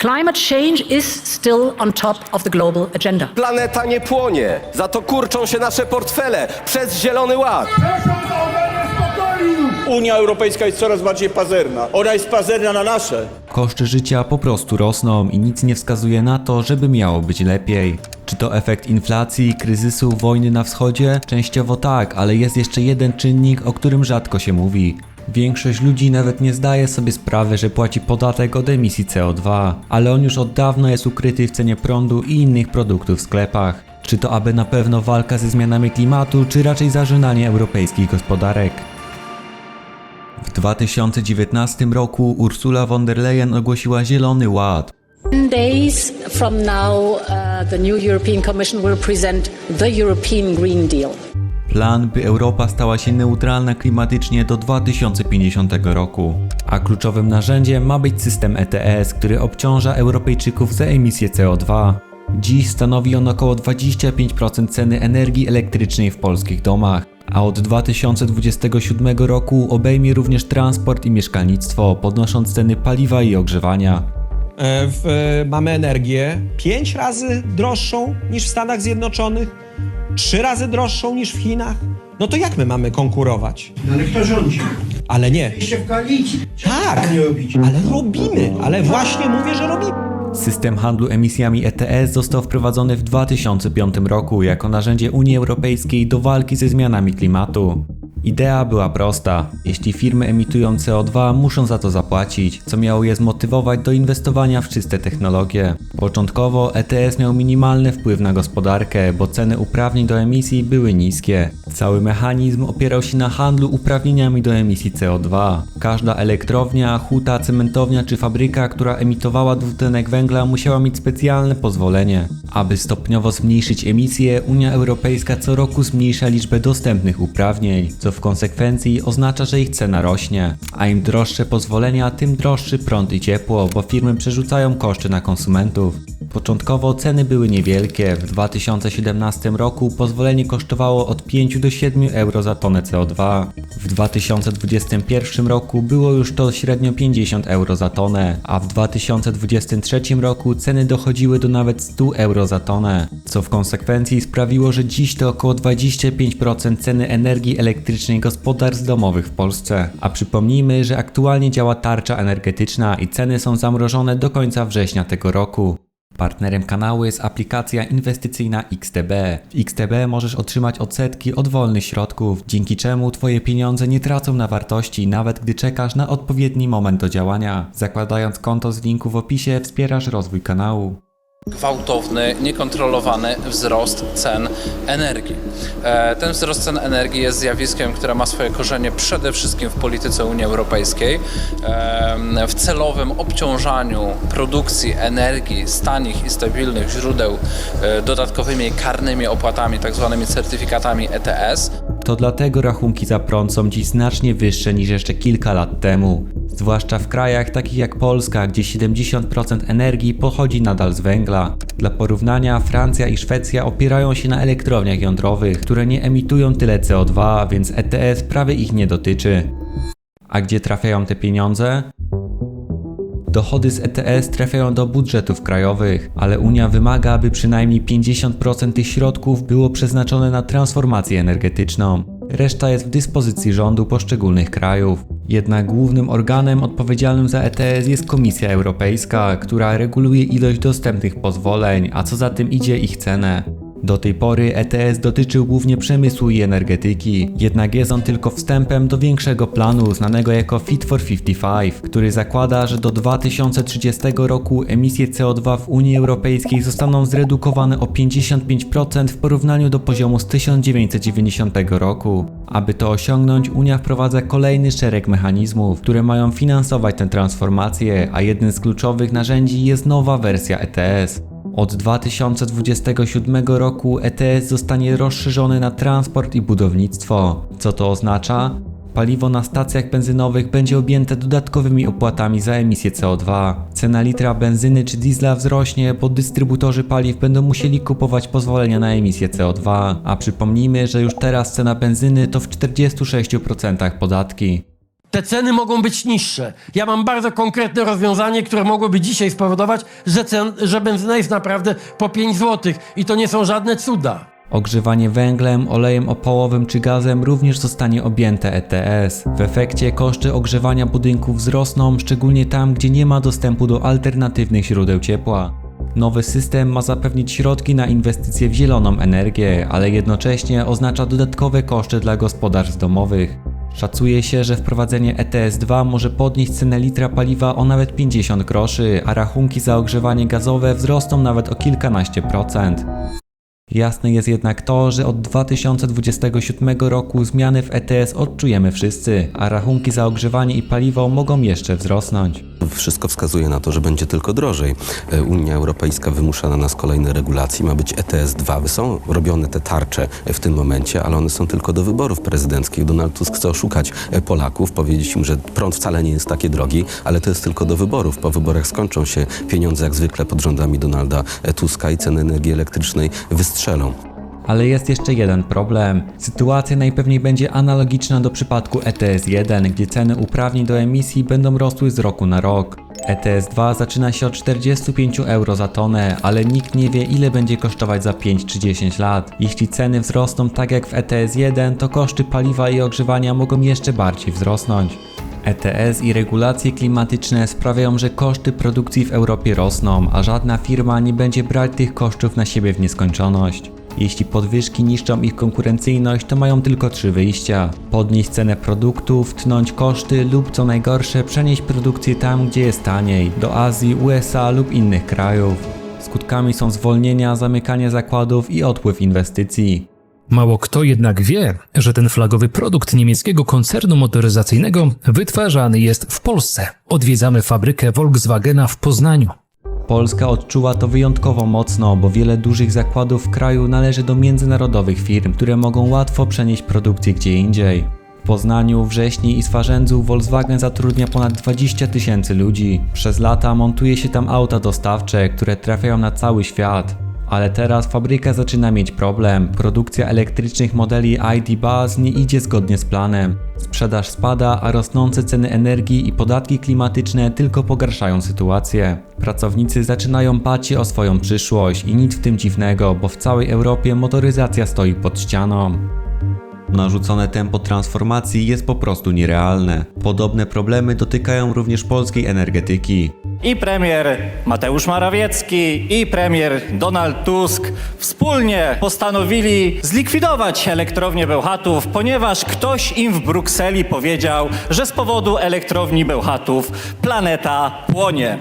Climate change is still on top of the global agenda. Planeta nie płonie, za to kurczą się nasze portfele przez Zielony Ład. Unia Europejska jest coraz bardziej pazerna. Ona jest pazerna na nasze. Koszty życia po prostu rosną i nic nie wskazuje na to, żeby miało być lepiej. Czy to efekt inflacji, kryzysu, wojny na wschodzie? Częściowo tak, ale jest jeszcze jeden czynnik, o którym rzadko się mówi. Większość ludzi nawet nie zdaje sobie sprawy, że płaci podatek od emisji CO2, ale on już od dawna jest ukryty w cenie prądu i innych produktów w sklepach. Czy to aby na pewno walka ze zmianami klimatu, czy raczej zażynanie europejskich gospodarek? W 2019 roku Ursula von der Leyen ogłosiła Zielony Ład. 10 days from now, uh, the new European Commission will present the European Green Deal. Plan, by Europa stała się neutralna klimatycznie do 2050 roku. A kluczowym narzędziem ma być system ETS, który obciąża Europejczyków za emisję CO2. Dziś stanowi on około 25% ceny energii elektrycznej w polskich domach, a od 2027 roku obejmie również transport i mieszkalnictwo, podnosząc ceny paliwa i ogrzewania. E, w, e, mamy energię 5 razy droższą niż w Stanach Zjednoczonych, 3 razy droższą niż w Chinach. No to jak my mamy konkurować? No ale kto rządzi? Ale nie. Jeszcze w koalicji. Tak, Nie robicie. ale robimy, ale właśnie mówię, że robimy. System handlu emisjami ETS został wprowadzony w 2005 roku jako narzędzie Unii Europejskiej do walki ze zmianami klimatu. Idea była prosta. Jeśli firmy emitują CO2, muszą za to zapłacić, co miało je zmotywować do inwestowania w czyste technologie. Początkowo ETS miał minimalny wpływ na gospodarkę, bo ceny uprawnień do emisji były niskie. Cały mechanizm opierał się na handlu uprawnieniami do emisji CO2. Każda elektrownia, huta, cementownia czy fabryka, która emitowała dwutlenek węgla musiała mieć specjalne pozwolenie. Aby stopniowo zmniejszyć emisję, Unia Europejska co roku zmniejsza liczbę dostępnych uprawnień, co w konsekwencji oznacza, że ich cena rośnie. A im droższe pozwolenia, tym droższy prąd i ciepło, bo firmy przerzucają koszty na konsumentów. Początkowo ceny były niewielkie. W 2017 roku pozwolenie kosztowało od 5 do 7 euro za tonę CO2. W 2021 roku było już to średnio 50 euro za tonę, a w 2023 roku ceny dochodziły do nawet 100 euro za tonę, co w konsekwencji sprawiło, że dziś to około 25% ceny energii elektrycznej gospodarstw domowych w Polsce. A przypomnijmy, że aktualnie działa tarcza energetyczna i ceny są zamrożone do końca września tego roku. Partnerem kanału jest aplikacja inwestycyjna XTB. W XTB możesz otrzymać odsetki od wolnych środków, dzięki czemu Twoje pieniądze nie tracą na wartości, nawet gdy czekasz na odpowiedni moment do działania. Zakładając konto z linku w opisie, wspierasz rozwój kanału. Gwałtowny, niekontrolowany wzrost cen energii. E, Ten wzrost cen energii jest zjawiskiem, które ma swoje korzenie przede wszystkim w polityce Unii Europejskiej, em, w celowym obciążaniu produkcji energii z tanich i stabilnych źródeł e, dodatkowymi karnymi opłatami, tak zwanymi certyfikatami E ETS. To dlatego rachunki za prąd są dziś znacznie wyższe niż jeszcze kilka lat temu. Zwłaszcza w krajach takich jak Polska, gdzie 70% energii pochodzi nadal z węgla. Dla porównania, Francja i Szwecja opierają się na elektrowniach jądrowych, które nie emitują tyle CO2, więc ETS prawie ich nie dotyczy. A gdzie trafiają te pieniądze? Dochody z ETS trafiają do budżetów krajowych, ale Unia wymaga, aby przynajmniej 50% tych środków było przeznaczone na transformację energetyczną. Reszta jest w dyspozycji rządu poszczególnych krajów. Jednak głównym organem odpowiedzialnym za ETS jest Komisja Europejska, która reguluje ilość dostępnych pozwoleń, a co za tym idzie ich cenę. Do tej pory ETS dotyczył głównie przemysłu i energetyki, jednak jest on tylko wstępem do większego planu znanego jako Fit for 55, który zakłada, że do 2030 roku emisje CO2 w Unii Europejskiej zostaną zredukowane o 55% w porównaniu do poziomu z 1990 roku. Aby to osiągnąć, Unia wprowadza kolejny szereg mechanizmów, które mają finansować tę transformację, a jednym z kluczowych narzędzi jest nowa wersja ETS. Od 2027 roku ETS zostanie rozszerzony na transport i budownictwo. Co to oznacza? Paliwo na stacjach benzynowych będzie objęte dodatkowymi opłatami za emisję CO2. Cena litra benzyny czy diesla wzrośnie, bo dystrybutorzy paliw będą musieli kupować pozwolenia na emisję CO2. A przypomnijmy, że już teraz cena benzyny to w 46% podatki. Te ceny mogą być niższe. Ja mam bardzo konkretne rozwiązanie, które mogłoby dzisiaj spowodować, że, cen, że benzyna jest naprawdę po 5 zł i to nie są żadne cuda. Ogrzewanie węglem, olejem opałowym czy gazem również zostanie objęte ETS. W efekcie koszty ogrzewania budynków wzrosną, szczególnie tam, gdzie nie ma dostępu do alternatywnych źródeł ciepła. Nowy system ma zapewnić środki na inwestycje w zieloną energię, ale jednocześnie oznacza dodatkowe koszty dla gospodarstw domowych. Szacuje się, że wprowadzenie ETS-2 może podnieść cenę litra paliwa o nawet 50 groszy, a rachunki za ogrzewanie gazowe wzrosną nawet o kilkanaście procent. Jasne jest jednak to, że od 2027 roku zmiany w ETS odczujemy wszyscy, a rachunki za ogrzewanie i paliwo mogą jeszcze wzrosnąć. Wszystko wskazuje na to, że będzie tylko drożej. E, Unia Europejska wymusza na nas kolejne regulacje. Ma być ETS 2. Są robione te tarcze w tym momencie, ale one są tylko do wyborów prezydenckich. Donald Tusk chce oszukać e, Polaków, powiedzieć im, że prąd wcale nie jest taki drogi, ale to jest tylko do wyborów. Po wyborach skończą się pieniądze jak zwykle pod rządami Donalda e, Tuska i ceny energii elektrycznej wystrzelą. Ale jest jeszcze jeden problem. Sytuacja najpewniej będzie analogiczna do przypadku ETS 1, gdzie ceny uprawnień do emisji będą rosły z roku na rok. ETS 2 zaczyna się od 45 euro za tonę, ale nikt nie wie ile będzie kosztować za 5 czy 10 lat. Jeśli ceny wzrosną tak jak w ETS 1, to koszty paliwa i ogrzewania mogą jeszcze bardziej wzrosnąć. ETS i regulacje klimatyczne sprawiają, że koszty produkcji w Europie rosną, a żadna firma nie będzie brać tych kosztów na siebie w nieskończoność. Jeśli podwyżki niszczą ich konkurencyjność, to mają tylko trzy wyjścia: podnieść cenę produktów, tnąć koszty lub co najgorsze, przenieść produkcję tam, gdzie jest taniej do Azji, USA lub innych krajów. Skutkami są zwolnienia, zamykanie zakładów i odpływ inwestycji. Mało kto jednak wie, że ten flagowy produkt niemieckiego koncernu motoryzacyjnego wytwarzany jest w Polsce. Odwiedzamy fabrykę Volkswagena w Poznaniu. Polska odczuwa to wyjątkowo mocno, bo wiele dużych zakładów w kraju należy do międzynarodowych firm, które mogą łatwo przenieść produkcję gdzie indziej. W Poznaniu, Wrześni i Swarzędzu Volkswagen zatrudnia ponad 20 tysięcy ludzi. Przez lata montuje się tam auta dostawcze, które trafiają na cały świat. Ale teraz fabryka zaczyna mieć problem. Produkcja elektrycznych modeli ID Buzz nie idzie zgodnie z planem. Sprzedaż spada, a rosnące ceny energii i podatki klimatyczne tylko pogarszają sytuację. Pracownicy zaczynają bać się o swoją przyszłość i nic w tym dziwnego, bo w całej Europie motoryzacja stoi pod ścianą. Narzucone tempo transformacji jest po prostu nierealne. Podobne problemy dotykają również polskiej energetyki. I premier Mateusz Morawiecki, i premier Donald Tusk wspólnie postanowili zlikwidować elektrownię Bełchatów, ponieważ ktoś im w Brukseli powiedział, że z powodu elektrowni Bełchatów planeta płonie.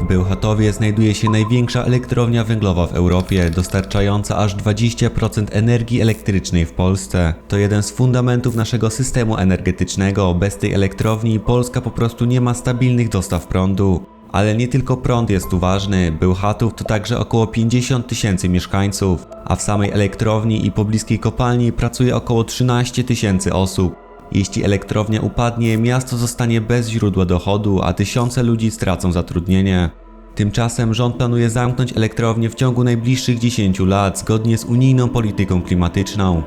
W Bełchatowie znajduje się największa elektrownia węglowa w Europie, dostarczająca aż 20% energii elektrycznej w Polsce. To jeden z fundamentów naszego systemu energetycznego. Bez tej elektrowni Polska po prostu nie ma stabilnych dostaw prądu. Ale nie tylko prąd jest tu ważny, Bełchatów to także około 50 tysięcy mieszkańców, a w samej elektrowni i pobliskiej kopalni pracuje około 13 tysięcy osób. Jeśli elektrownia upadnie, miasto zostanie bez źródła dochodu, a tysiące ludzi stracą zatrudnienie. Tymczasem rząd planuje zamknąć elektrownię w ciągu najbliższych 10 lat, zgodnie z unijną polityką klimatyczną.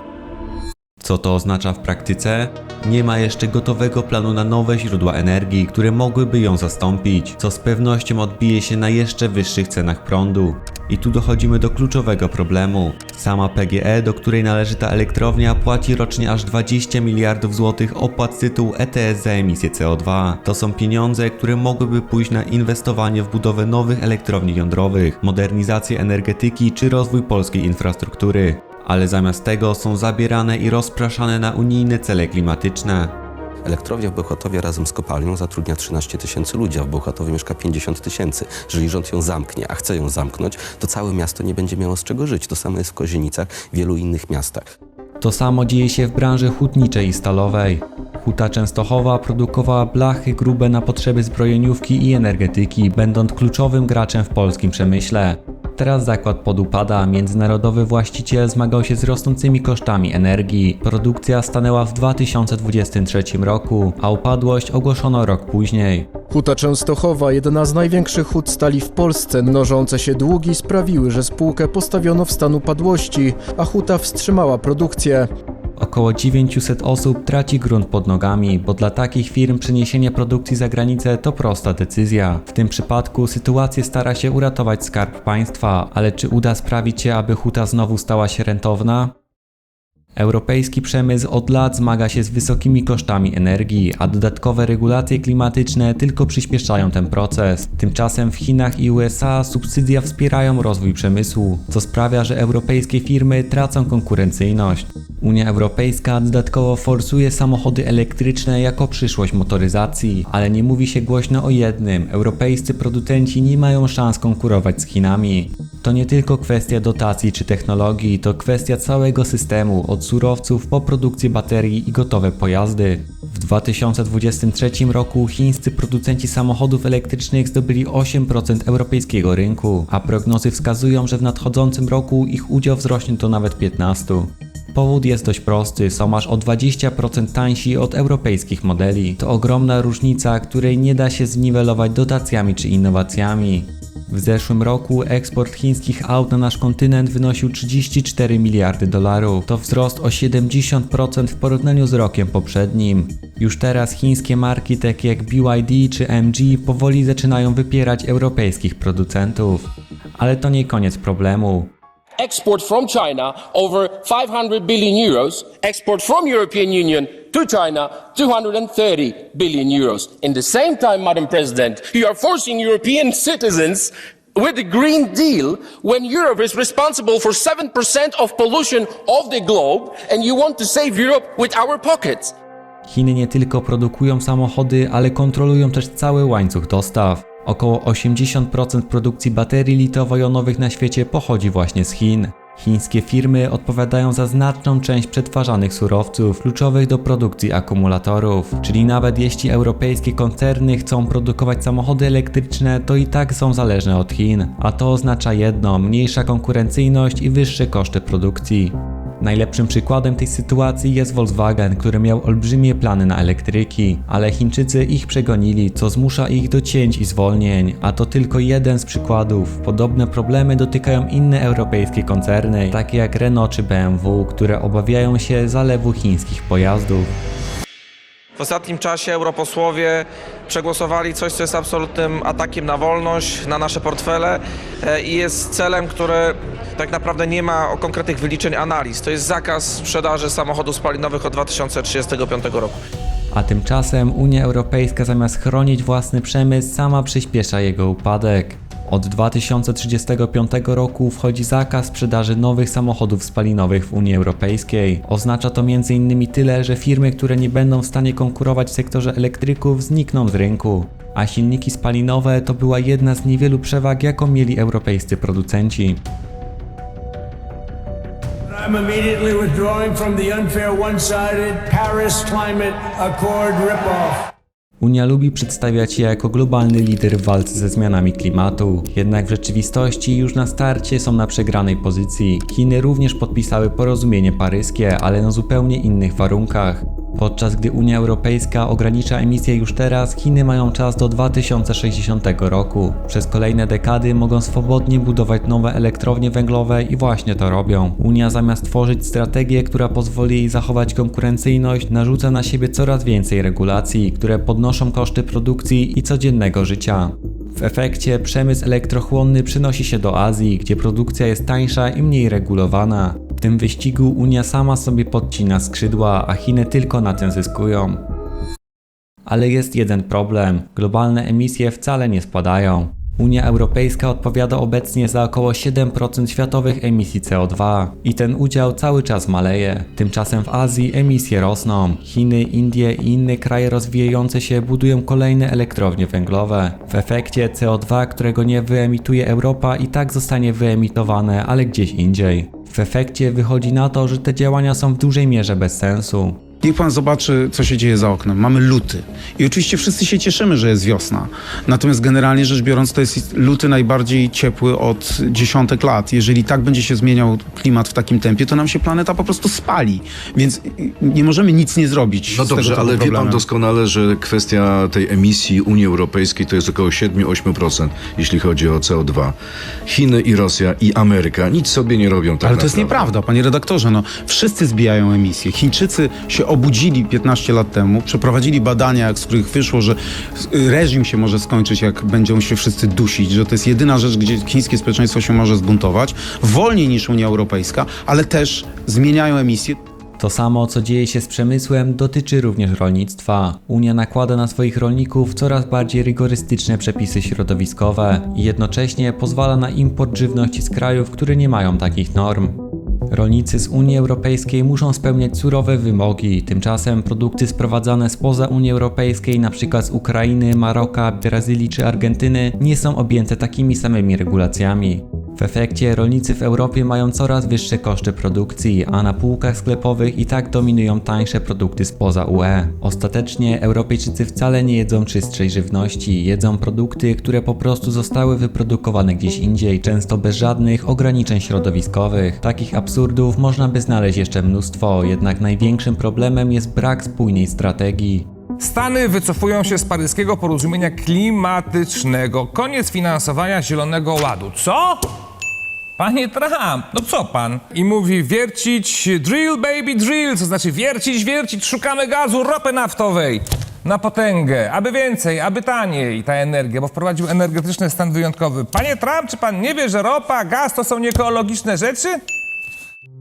Co to oznacza w praktyce? Nie ma jeszcze gotowego planu na nowe źródła energii, które mogłyby ją zastąpić, co z pewnością odbije się na jeszcze wyższych cenach prądu. I tu dochodzimy do kluczowego problemu. Sama PGE, do której należy ta elektrownia, płaci rocznie aż 20 miliardów złotych opłat z tytułu ETS za emisję CO2. To są pieniądze, które mogłyby pójść na inwestowanie w budowę nowych elektrowni jądrowych, modernizację energetyki czy rozwój polskiej infrastruktury ale zamiast tego są zabierane i rozpraszane na unijne cele klimatyczne. Elektrownia w Bełchatowie razem z kopalnią zatrudnia 13 tysięcy ludzi, a w Bełchatowie mieszka 50 tysięcy. Jeżeli rząd ją zamknie, a chce ją zamknąć, to całe miasto nie będzie miało z czego żyć. To samo jest w Kozienicach, w wielu innych miastach. To samo dzieje się w branży hutniczej i stalowej. Huta Częstochowa produkowała blachy grube na potrzeby zbrojeniówki i energetyki, będąc kluczowym graczem w polskim przemyśle. Teraz zakład podupada, międzynarodowy właściciel zmagał się z rosnącymi kosztami energii. Produkcja stanęła w 2023 roku, a upadłość ogłoszono rok później. Huta Częstochowa, jedna z największych hut stali w Polsce, mnożące się długi sprawiły, że spółkę postawiono w stan upadłości, a huta wstrzymała produkcję. Około 900 osób traci grunt pod nogami, bo dla takich firm przeniesienie produkcji za granicę to prosta decyzja. W tym przypadku sytuację stara się uratować skarb państwa, ale czy uda sprawić się, aby huta znowu stała się rentowna? Europejski przemysł od lat zmaga się z wysokimi kosztami energii, a dodatkowe regulacje klimatyczne tylko przyspieszają ten proces. Tymczasem w Chinach i USA subsydia wspierają rozwój przemysłu, co sprawia, że europejskie firmy tracą konkurencyjność. Unia Europejska dodatkowo forsuje samochody elektryczne jako przyszłość motoryzacji, ale nie mówi się głośno o jednym: europejscy producenci nie mają szans konkurować z Chinami. To nie tylko kwestia dotacji czy technologii, to kwestia całego systemu, od surowców po produkcję baterii i gotowe pojazdy. W 2023 roku chińscy producenci samochodów elektrycznych zdobyli 8% europejskiego rynku, a prognozy wskazują, że w nadchodzącym roku ich udział wzrośnie do nawet 15%. Powód jest dość prosty, są aż o 20% tańsi od europejskich modeli. To ogromna różnica, której nie da się zniwelować dotacjami czy innowacjami. W zeszłym roku eksport chińskich aut na nasz kontynent wynosił 34 miliardy dolarów. To wzrost o 70% w porównaniu z rokiem poprzednim. Już teraz chińskie marki takie jak BYD czy MG powoli zaczynają wypierać europejskich producentów. Ale to nie koniec problemu. Export from China over 500 billion euros, export from European Union to China 230 billion euros. In the same time, Madam President, you are forcing European citizens with the Green Deal when Europe is responsible for 7% of pollution of the globe and you want to save Europe with our pockets. Chiny nie tylko produkują samochody, ale kontrolują też cały łańcuch dostaw. Około 80% produkcji baterii litowo-jonowych na świecie pochodzi właśnie z Chin. Chińskie firmy odpowiadają za znaczną część przetwarzanych surowców kluczowych do produkcji akumulatorów, czyli nawet jeśli europejskie koncerny chcą produkować samochody elektryczne, to i tak są zależne od Chin, a to oznacza jedno mniejsza konkurencyjność i wyższe koszty produkcji. Najlepszym przykładem tej sytuacji jest Volkswagen, który miał olbrzymie plany na elektryki, ale Chińczycy ich przegonili, co zmusza ich do cięć i zwolnień, a to tylko jeden z przykładów. Podobne problemy dotykają inne europejskie koncerny, takie jak Renault czy BMW, które obawiają się zalewu chińskich pojazdów. W ostatnim czasie europosłowie przegłosowali coś, co jest absolutnym atakiem na wolność, na nasze portfele e, i jest celem, który tak naprawdę nie ma konkretnych wyliczeń analiz. To jest zakaz sprzedaży samochodów spalinowych od 2035 roku. A tymczasem Unia Europejska zamiast chronić własny przemysł sama przyspiesza jego upadek. Od 2035 roku wchodzi zakaz sprzedaży nowych samochodów spalinowych w Unii Europejskiej. Oznacza to m.in. tyle, że firmy, które nie będą w stanie konkurować w sektorze elektryków znikną z rynku. A silniki spalinowe to była jedna z niewielu przewag, jaką mieli europejscy producenci. I'm immediately withdrawing from the unfair one-sided Paris Climate Accord. Unia lubi przedstawiać się jako globalny lider w walce ze zmianami klimatu, jednak w rzeczywistości już na starcie są na przegranej pozycji. Chiny również podpisały porozumienie paryskie, ale na zupełnie innych warunkach. Podczas gdy Unia Europejska ogranicza emisje już teraz, Chiny mają czas do 2060 roku. Przez kolejne dekady mogą swobodnie budować nowe elektrownie węglowe i właśnie to robią. Unia zamiast tworzyć strategię, która pozwoli jej zachować konkurencyjność, narzuca na siebie coraz więcej regulacji, które podnoszą koszty produkcji i codziennego życia. W efekcie przemysł elektrochłonny przynosi się do Azji, gdzie produkcja jest tańsza i mniej regulowana. Tym wyścigu Unia sama sobie podcina skrzydła, a Chiny tylko na tym zyskują. Ale jest jeden problem: globalne emisje wcale nie spadają. Unia Europejska odpowiada obecnie za około 7% światowych emisji CO2 i ten udział cały czas maleje. Tymczasem w Azji emisje rosną. Chiny, Indie i inne kraje rozwijające się budują kolejne elektrownie węglowe. W efekcie CO2, którego nie wyemituje Europa i tak zostanie wyemitowane, ale gdzieś indziej. W efekcie wychodzi na to, że te działania są w dużej mierze bez sensu. Niech pan zobaczy, co się dzieje za oknem. Mamy luty. I oczywiście wszyscy się cieszymy, że jest wiosna. Natomiast generalnie rzecz biorąc, to jest luty najbardziej ciepły od dziesiątek lat. Jeżeli tak będzie się zmieniał klimat w takim tempie, to nam się planeta po prostu spali. Więc nie możemy nic nie zrobić. No dobrze, ale wie pan doskonale, że kwestia tej emisji Unii Europejskiej to jest około 7-8%, jeśli chodzi o CO2. Chiny i Rosja i Ameryka nic sobie nie robią tak Ale to jest naprawdę. nieprawda, panie redaktorze. No, wszyscy zbijają emisje. Chińczycy się obudzili 15 lat temu, przeprowadzili badania, z których wyszło, że reżim się może skończyć, jak będą się wszyscy dusić, że to jest jedyna rzecz, gdzie chińskie społeczeństwo się może zbuntować, wolniej niż Unia Europejska, ale też zmieniają emisje. To samo, co dzieje się z przemysłem, dotyczy również rolnictwa. Unia nakłada na swoich rolników coraz bardziej rygorystyczne przepisy środowiskowe i jednocześnie pozwala na import żywności z krajów, które nie mają takich norm. Rolnicy z Unii Europejskiej muszą spełniać surowe wymogi, tymczasem produkty sprowadzane spoza Unii Europejskiej, np. z Ukrainy, Maroka, Brazylii czy Argentyny, nie są objęte takimi samymi regulacjami. W efekcie rolnicy w Europie mają coraz wyższe koszty produkcji, a na półkach sklepowych i tak dominują tańsze produkty spoza UE. Ostatecznie Europejczycy wcale nie jedzą czystszej żywności, jedzą produkty, które po prostu zostały wyprodukowane gdzieś indziej, często bez żadnych ograniczeń środowiskowych. Takich absurdów można by znaleźć jeszcze mnóstwo, jednak największym problemem jest brak spójnej strategii. Stany wycofują się z paryskiego porozumienia klimatycznego. Koniec finansowania Zielonego Ładu. Co? Panie Trump, no co pan? I mówi wiercić, drill baby drill, to znaczy wiercić, wiercić, szukamy gazu, ropy naftowej. Na potęgę, aby więcej, aby taniej ta energia, bo wprowadził energetyczny stan wyjątkowy. Panie Trump, czy pan nie wie, że ropa, gaz to są nieekologiczne rzeczy?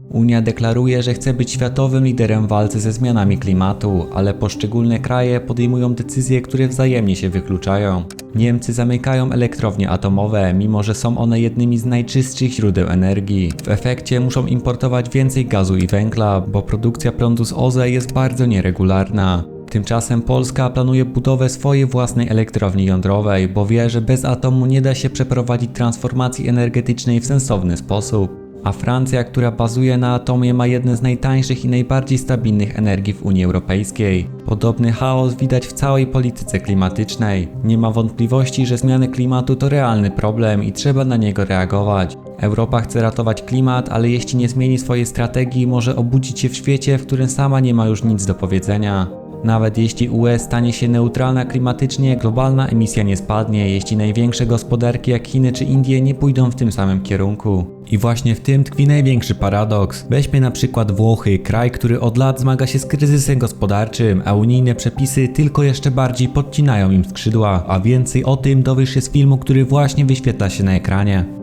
Unia deklaruje, że chce być światowym liderem walce ze zmianami klimatu, ale poszczególne kraje podejmują decyzje, które wzajemnie się wykluczają. Niemcy zamykają elektrownie atomowe, mimo że są one jednymi z najczystszych źródeł energii. W efekcie muszą importować więcej gazu i węgla, bo produkcja prądu z OZE jest bardzo nieregularna. Tymczasem Polska planuje budowę swojej własnej elektrowni jądrowej, bo wie, że bez atomu nie da się przeprowadzić transformacji energetycznej w sensowny sposób. A Francja, która bazuje na atomie, ma jedne z najtańszych i najbardziej stabilnych energii w Unii Europejskiej. Podobny chaos widać w całej polityce klimatycznej. Nie ma wątpliwości, że zmiany klimatu to realny problem i trzeba na niego reagować. Europa chce ratować klimat, ale jeśli nie zmieni swojej strategii, może obudzić się w świecie, w którym sama nie ma już nic do powiedzenia. Nawet jeśli UE stanie się neutralna klimatycznie, globalna emisja nie spadnie, jeśli największe gospodarki jak Chiny czy Indie nie pójdą w tym samym kierunku. I właśnie w tym tkwi największy paradoks. Weźmy na przykład Włochy, kraj, który od lat zmaga się z kryzysem gospodarczym, a unijne przepisy tylko jeszcze bardziej podcinają im skrzydła. A więcej o tym dowiesz się z filmu, który właśnie wyświetla się na ekranie.